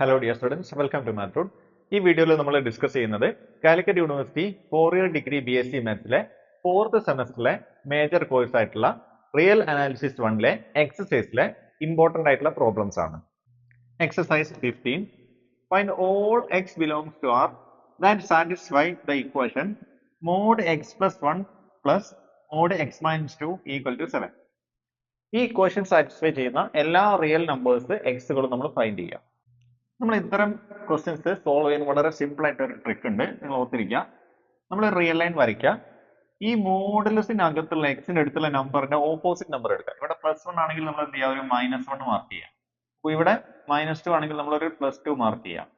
Hello dear students welcome to മാത്രോഡ് ഈ വീഡിയോയിൽ നമ്മൾ ഡിസ്കസ് ചെയ്യുന്നത് Calicut university four year degree B S C മാത്സിലെ fourth സെമസ്റ്ററിലെ മേജർ കോഴ്സ് ആയിട്ടുള്ള റിയൽ അനാലിസിസ് വണ്ണിലെ എക്സസൈസിലെ ഇമ്പോർട്ടന്റ് ആയിട്ടുള്ള പ്രോബ്ലംസ് ആണ്. Exercise fifteen find all x belongs to R that satisfy the equation mod x plus one plus mod x minus two equal to seven ഈ equation satisfy ചെയ്യുന്ന എല്ലാ real numbers എക്സുകളും നമ്മൾ find ചെയ്യുക നമ്മൾ ഇത്തരം questions solve ചെയ്യാൻ വളരെ simple ആയിട്ട് ഒരു ട്രിക്ക് ഉണ്ട്. നിങ്ങൾ ഓർത്തിരിക്കുക. നമ്മൾ റിയൽ ലൈൻ വരയ്ക്കുക. ഈ മോഡലസിനകത്തുള്ള എക്സിന് അടുത്തുള്ള നമ്പറിന്റെ ഓപ്പോസിറ്റ് നമ്പർ എടുക്കുക. ഇവിടെ പ്ലസ് വൺ ആണെങ്കിൽ നമ്മൾ എന്ത് ചെയ്യുക? ഒരു മൈനസ് വൺ മാർക്ക് ചെയ്യാം അപ്പോൾ ഇവിടെ മൈനസ് ടു ആണെങ്കിൽ നമ്മൾ ഒരു പ്ലസ് ടു മാർക്ക് ചെയ്യാം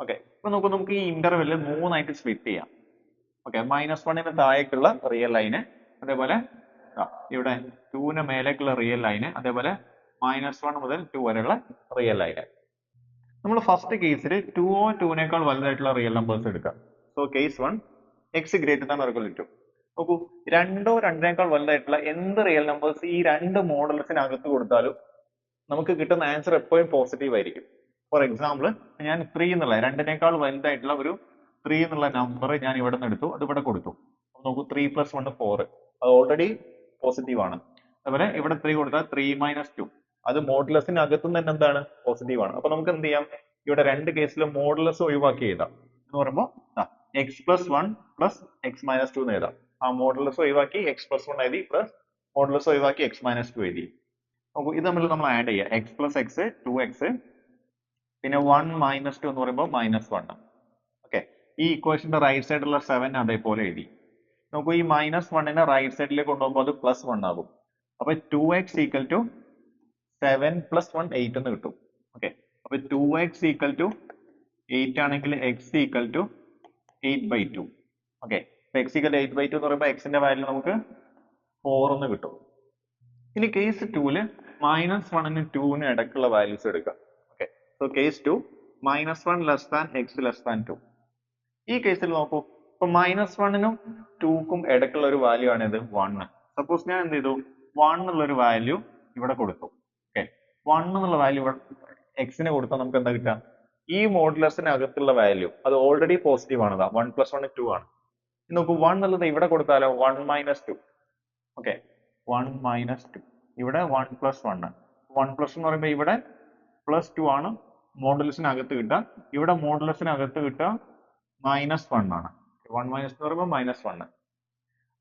ഓക്കെ ഇപ്പൊ നോക്കൂ നമുക്ക് ഈ ഇന്റർവെല്ലിൽ മൂന്നായിട്ട് സ്പ്ലിറ്റ് ചെയ്യാം. ഓക്കെ മൈനസ് വണ്ണിന് താഴേക്കുള്ള റിയൽ ലൈന് അതേപോലെ ഇവിടെ ടൂന് മേലേക്കുള്ള റിയൽ ലൈന് അതേപോലെ മൈനസ് വൺ മുതൽ ടു വരെയുള്ള റിയൽ ലൈന് നമ്മൾ ഫസ്റ്റ് കേസിൽ ടു ഓ ടുവിനേക്കാൾ വലുതായിട്ടുള്ള റിയൽ നമ്പേഴ്സ് എടുക്കാം. So case one x greater than equal to നോക്കൂ രണ്ടോ രണ്ടിനേക്കാൾ വലുതായിട്ടുള്ള എന്ത് റിയൽ നമ്പേഴ്സ് ഈ രണ്ട് മോഡൽസിനകത്ത് കൊടുത്താലും നമുക്ക് കിട്ടുന്ന ആൻസർ എപ്പോഴും പോസിറ്റീവ് ആയിരിക്കും. ഫോർ എക്സാമ്പിൾ ഞാൻ ത്രീ എന്നുള്ള രണ്ടിനേക്കാൾ വലുതായിട്ടുള്ള ഒരു ത്രീ എന്നുള്ള നമ്പർ ഞാൻ ഇവിടെ നിന്ന് എടുത്തു അത് ഇവിടെ കൊടുത്തു. നോക്കൂ ത്രീ പ്ലസ് വൺ ഫോർ അത് ഓൾറെഡി പോസിറ്റീവ് ആണ്. അതുപോലെ ഇവിടെ ത്രീ കൊടുത്താൽ ത്രീ മൈനസ് ടു അത് മോഡുലസിനകത്തു തന്നെ എന്താണ് പോസിറ്റീവ് ആണ്. അപ്പൊ നമുക്ക് എന്ത് ചെയ്യാം? ഇവിടെ രണ്ട് കേസിലും മോഡുലസ് ഒഴിവാക്കി എഴുതാം. എന്ന് പറയുമ്പോൾ x plus one plus x minus two എന്ന് എഴുതാം. ആ മോഡുലസ് ഒഴിവാക്കി എക്സ് പ്ലസ് വൺ എഴുതി പ്ലസ് മോഡുലസ് ഒഴിവാക്കി എക്സ് മൈനസ് ടു എഴുതി. നോക്കൂ ഇത് തമ്മിൽ നമ്മൾ ആഡ് ചെയ്യുക x plus x two x പിന്നെ വൺ മൈനസ് ടു എന്ന് പറയുമ്പോൾ മൈനസ് വൺ ഓക്കെ ഈ ഇക്വേഷന്റെ റൈറ്റ് സൈഡിലുള്ള സെവൻ അതേപോലെ എഴുതി. നോക്കൂ ഈ മൈനസ് വണ്ണിനെ റൈറ്റ് സൈഡിലേക്ക് കൊണ്ടുപോകുമ്പോൾ അത് പ്ലസ് വൺ ആകും. അപ്പൊ two x equal to seven plus one eight എന്ന് കിട്ടും. ഓക്കെ അപ്പൊ two x equal to eight ആണെങ്കിൽ x equal to eight by two okay x equal eight by two എന്ന് പറയുമ്പോൾ എക്സിന്റെ വാല്യൂ നമുക്ക് ഫോർ എന്ന് കിട്ടും. ഇനി കേസ് ടൂൽ മൈനസ് വണ്ണിന് ടൂവിന് ഇടയ്ക്കുള്ള വാല്യൂസ് എടുക്കാം. Okay so case two minus one less than x less than two ഈ കേസിൽ നോക്കൂ. ഇപ്പൊ മൈനസ് വണ്ണിനും ടൂക്കും ഇടയ്ക്കുള്ള ഒരു വാല്യൂ ആണ് ഇത് വൺ സപ്പോസ് ഞാൻ എന്ത് ചെയ്തു? വൺ എന്നുള്ള ഒരു വാല്യൂ ഇവിടെ കൊടുത്തു. വൺ എന്നുള്ള വാല്യൂ എക്സിന് കൊടുത്താൽ നമുക്ക് എന്താ കിട്ടുക? ഈ മോഡുലസിനകത്തുള്ള വാല്യൂ അത് ഓൾറെഡി പോസിറ്റീവ് ആണ്. വൺ പ്ലസ് വൺ ടു ആണ്. നോക്കൂ വൺ എന്നുള്ളത് ഇവിടെ കൊടുത്താലോ? One minus two okay one minus two ഇവിടെ one plus one one plus എന്ന് പറയുമ്പോൾ ഇവിടെ പ്ലസ് ടു ആണ്. മോഡുലസിനകത്ത് കിട്ടുക. ഇവിടെ മോഡുലസിനകത്ത് കിട്ടുക മൈനസ് വൺ ആണ്. വൺ മൈനസ് എന്ന് പറയുമ്പോൾ മൈനസ് വൺ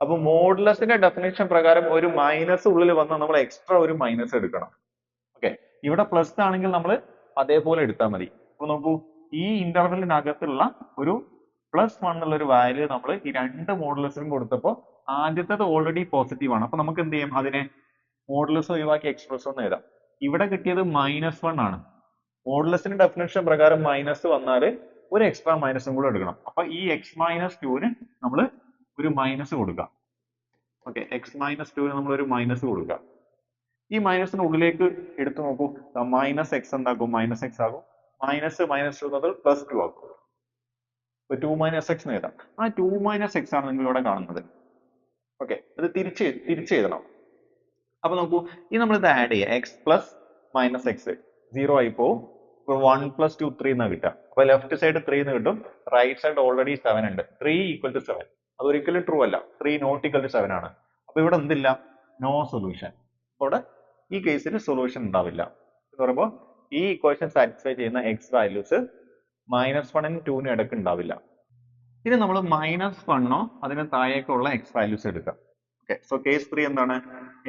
അപ്പൊ മോഡുലസിന്റെ ഡെഫിനേഷൻ പ്രകാരം ഒരു മൈനസ് ഉള്ളിൽ വന്നാൽ നമ്മൾ എക്സ്ട്രാ ഒരു മൈനസ് എടുക്കണം. ഇവിടെ പ്ലസ് ആണെങ്കിൽ നമ്മൾ അതേപോലെ എടുത്താൽ മതി. അപ്പൊ നോക്കൂ ഈ ഇന്റർവെല്ലിനകത്തുള്ള ഒരു പ്ലസ് വൺ എന്നുള്ള ഒരു വാല്യൂ നമ്മൾ ഈ രണ്ട് മോഡുലസിനും കൊടുത്തപ്പോൾ ആദ്യത്തേത് ഓൾറെഡി പോസിറ്റീവ് ആണ്. അപ്പൊ നമുക്ക് എന്ത് ചെയ്യാം? അതിനെ മോഡുലസ് ഒഴിവാക്കി എക്സ്പ്രസ് ഒന്ന് എഴുതാം. ഇവിടെ കിട്ടിയത് മൈനസ് വൺ ആണ്. മോഡുലസിന്റെ ഡെഫിനേഷൻ പ്രകാരം മൈനസ് വന്നാൽ ഒരു എക്സ്ട്രാ മൈനസും കൂടെ എടുക്കണം. അപ്പൊ ഈ എക്സ് മൈനസ് ടുവിന് നമ്മൾ ഒരു മൈനസ് കൊടുക്കാം. ഓക്കെ എക്സ് മൈനസ് ടുവിന് നമ്മൾ ഒരു മൈനസ് കൊടുക്കാം. ഈ മൈനസിന് ഉള്ളിലേക്ക് എടുത്തു നോക്കൂ. മൈനസ് എക്സ് എന്താക്കും മൈനസ് എക്സ് ആകും. മൈനസ് മൈനസ് ടു എന്നത് പ്ലസ് ടു ആകും. ഇപ്പൊ ടു മൈനസ് എക്സ് എഴുതാം. ആ ടു മൈനസ് എക്സ് ആണ് നിങ്ങൾ ഇവിടെ കാണുന്നത്. ഓക്കെ അത് തിരിച്ച് തിരിച്ച് എഴുതണം. അപ്പൊ നോക്കൂ ഇനി നമ്മൾ ഇത് ആഡ് ചെയ്യാം. X plus minus x zero ആയി പോകും ഇപ്പൊ വൺ പ്ലസ് ടു ത്രീ എന്ന് കിട്ടാം അപ്പൊ ലെഫ്റ്റ് സൈഡ് ത്രീ എന്ന് കിട്ടും. റൈറ്റ് സൈഡ് ഓൾറെഡി സെവൻ ഉണ്ട്. ത്രീ ഈക്വൽ ടു സെവൻ അത് ഒരിക്കലും ട്രൂ അല്ല. Three not equal to seven ആണ്. അപ്പൊ ഇവിടെ എന്തില്ല? നോ സൊല്യൂഷൻ അവിടെ ഈ കേസിൽ സൊല്യൂഷൻ ഉണ്ടാവില്ല. എന്ന് പറയുമ്പോൾ ഈ ഇക്വേഷൻ സാറ്റിസ്ഫൈ ചെയ്യുന്ന എക്സ് വാല്യൂസ് മൈനസ് വണ്ണിനും ടൂവിനും ഇടയ്ക്ക് ഉണ്ടാവില്ല. ഇനി നമ്മൾ മൈനസ് വണ്ണോ അതിന് താഴേക്കുള്ള എക്സ് വാല്യൂസ് എടുക്കാം. ഓക്കെ സോ കേസ് ത്രീ എന്താണ്?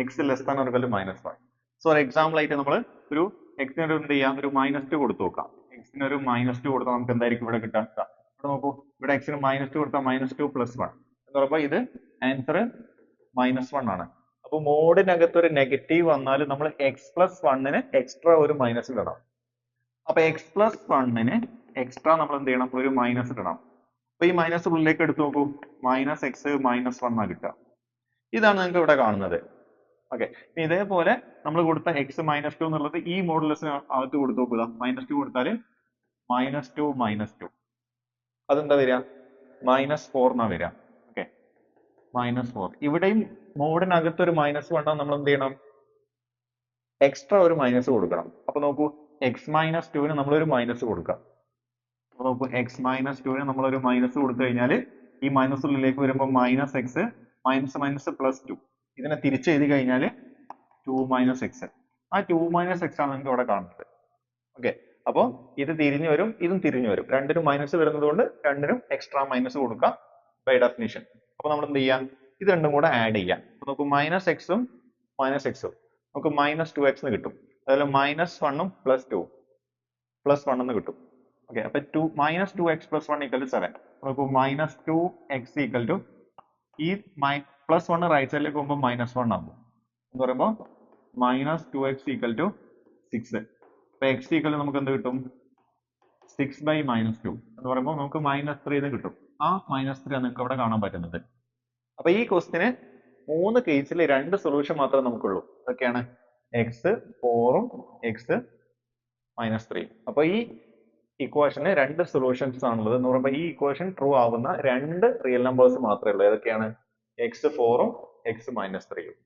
എക്സ് ലെസ് താൻ ഒരു മൈനസ് വൺ സോ ഒരു എക്സാമ്പിൾ ആയിട്ട് നമ്മൾ ഒരു എക്സിന് ഒരു എന്ത് ചെയ്യാം? ഒരു മൈനസ് ടു കൊടുത്തു നോക്കാം. എക്സിന് ഒരു മൈനസ് ടു കൊടുത്താൽ നമുക്ക് എന്തായിരിക്കും ഇവിടെ കിട്ടാൻ ഇവിടെ നോക്കൂ. ഇവിടെ എക്സിന് മൈനസ് ടു കൊടുത്താൽ മൈനസ് ടു പ്ലസ് വൺ എന്ന് പറയുമ്പോൾ ഇത് ആൻസർ മൈനസ് വൺ ആണ്. അപ്പൊ മോഡിനകത്ത് ഒരു നെഗറ്റീവ് വന്നാൽ നമ്മൾ എക്സ് പ്ലസ് വണ്ണിന് എക്സ്ട്രാ ഒരു മൈനസ് ഇടണം. അപ്പൊ എക്സ് പ്ലസ് വണ്ണിന് എക്സ്ട്രാ നമ്മൾ എന്ത് ചെയ്യണം? ഒരു മൈനസ് ഇടണം. അപ്പൊ ഈ മൈനസ് ഉള്ളിലേക്ക് എടുത്തു നോക്കൂ. മൈനസ് എക്സ് മൈനസ് ആ കിട്ടുക. ഇതാണ് നിങ്ങൾക്ക് ഇവിടെ കാണുന്നത്. ഓക്കെ ഇതേപോലെ നമ്മൾ കൊടുത്ത എക്സ് മൈനസ് ടു എന്നുള്ളത് ഈ മോഡലസിന് അകത്ത് കൊടുത്തു നോക്കുക. മൈനസ് ടു കൊടുത്താൽ മൈനസ് ടു മൈനസ് ടു അതെന്താ വരിക? മൈനസ് ഫോർ എന്നാ വരിക. ഓക്കെ മൈനസ് ഫോർ ഇവിടെയും മോഡിനകത്ത് ഒരു മൈനസ് വന്നാൽ നമ്മൾ എന്ത് ചെയ്യണം എക്സ്ട്രാ ഒരു മൈനസ് കൊടുക്കണം. അപ്പൊ നോക്കൂ എക്സ് മൈനസ് ടുവിന് നമ്മളൊരു മൈനസ് കൊടുക്കാം. അപ്പൊ നോക്കൂ എക്സ് മൈനസ് ടുവിന് നമ്മളൊരു മൈനസ് കൊടുത്തു കഴിഞ്ഞാൽ ഈ മൈനസ് ഉള്ളിലേക്ക് വരുമ്പോൾ minus x minus minus plus two ഇതിനെ തിരിച്ച് എഴുതി കഴിഞ്ഞാൽ ടു മൈനസ് എക്സ് ആ ടു മൈനസ് എക്സ് ആണ് നിങ്ങൾക്ക് ഇവിടെ കാണുന്നത്. ഓക്കെ അപ്പോൾ ഇത് തിരിഞ്ഞു വരും ഇതും തിരിഞ്ഞു വരും. രണ്ടിനും മൈനസ് വരുന്നത് കൊണ്ട് രണ്ടിനും എക്സ്ട്രാ മൈനസ് കൊടുക്കാം ബൈ ഡെഫിനിഷൻ അപ്പോൾ നമ്മൾ എന്ത് ചെയ്യാം ഇത് രണ്ടും കൂടെ ആഡ് ചെയ്യാം. നമുക്ക് മൈനസ് എക്സും മൈനസ് എക്സും നമുക്ക് മൈനസ് ടു എക്സ് കിട്ടും. അതുപോലെ മൈനസ് വണ്ണും പ്ലസ് ടു പ്ലസ് വൺ എന്ന് കിട്ടും. ഓക്കെ അപ്പൊ two minus two x plus one equal to seven നമുക്ക് minus two x equal to ഈ മൈ പ്ലസ് വൺ റൈറ്റ് സൈഡിലേക്ക് പോകുമ്പോൾ മൈനസ് വൺ ആകും എന്ന് പറയുമ്പോൾ minus two x equal to six അപ്പൊ എക്സ് ഈക്വൽ നമുക്ക് എന്ത് കിട്ടും? സിക്സ് ബൈ മൈനസ് ടു എന്ന് പറയുമ്പോൾ നമുക്ക് മൈനസ് ത്രീ എന്ന് കിട്ടും. ആ മൈനസ് ത്രീ നിങ്ങൾക്ക് അവിടെ കാണാൻ പറ്റുന്നത്. അപ്പൊ ഈ ക്വസ്റ്റിന് മൂന്ന് കേസിൽ രണ്ട് സൊല്യൂഷൻ മാത്രമേ നമുക്കുള്ളൂ. അതൊക്കെയാണ് എക്സ് ഫോറും എക്സ് മൈനസ് ത്രീയും അപ്പൊ ഈ ഇക്വേഷന് രണ്ട് സൊല്യൂഷൻസ് ആണുള്ളത്. എന്ന് പറയുമ്പോൾ ഈ ഇക്വേഷൻ ട്രൂ ആവുന്ന രണ്ട് റിയൽ നമ്പേഴ്സ് മാത്രമേ ഉള്ളൂ. ഏതൊക്കെയാണ്? എക്സ് ഫോറും എക്സ് മൈനസ് ത്രീയും